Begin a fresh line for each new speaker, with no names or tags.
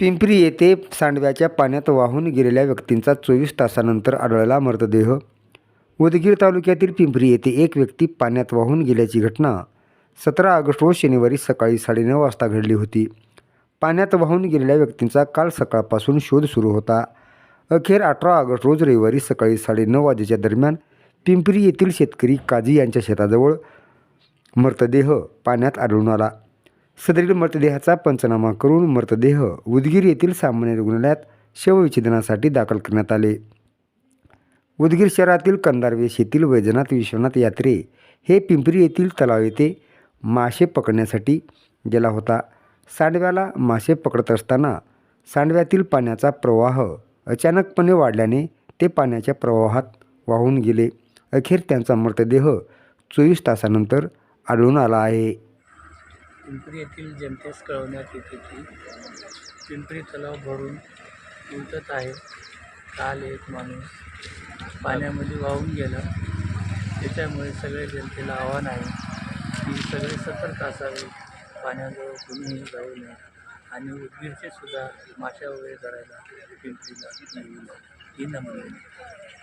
पिंपरी येथे सांडव्याच्या पाण्यात वाहून गेलेल्या व्यक्तींचा चोवीस तासानंतर आढळला मृतदेह. उदगीर तालुक्यातील पिंपरी येथे एक व्यक्ती पाण्यात वाहून गेल्याची घटना सतरा ऑगस्ट रोज शनिवारी सकाळी साडेनऊ वाजता घडली होती. पाण्यात वाहून गेलेल्या व्यक्तींचा काल सकाळपासून शोध सुरू होता. अखेर अठरा ऑगस्ट रोज रविवारी सकाळी साडेनऊ वाजेच्या दरम्यान पिंपरी येथील शेतकरी काजी यांच्या शेताजवळ मृतदेह पाण्यात आढळून आला. सदरील मृतदेहाचा पंचनामा करून मृतदेह उदगीर येथील सामान्य रुग्णालयात शवविच्छेदनासाठी दाखल करण्यात आले. उदगीर शहरातील कंदारवेश येथील वैजनाथ विश्वनाथ यात्रे हे पिंपरी येथील तलाव येथे मासे पकडण्यासाठी गेला होता. सांडव्याला मासे पकडत असताना सांडव्यातील पाण्याचा प्रवाह अचानकपणे वाढल्याने ते पाण्याच्या प्रवाहात वाहून गेले. अखेर त्यांचा मृतदेह चोवीस तासानंतर आढळून आला आहे.
पिंपरी येथील जनतेस कळवण्यात येते की पिंपरी तलाव भरून उलटत आहे. काल एक माणूस पाण्यामध्ये वाहून गेला. त्याच्यामुळे सगळ्या जनतेला आव्हान आहे की सगळे सतर्क असावे. पाण्याजवळ कुणीही जाऊ नये. आणि उदगीरचे सुद्धा माशा वगैरे करायला पिंपरीला येऊ नये. ही नम्र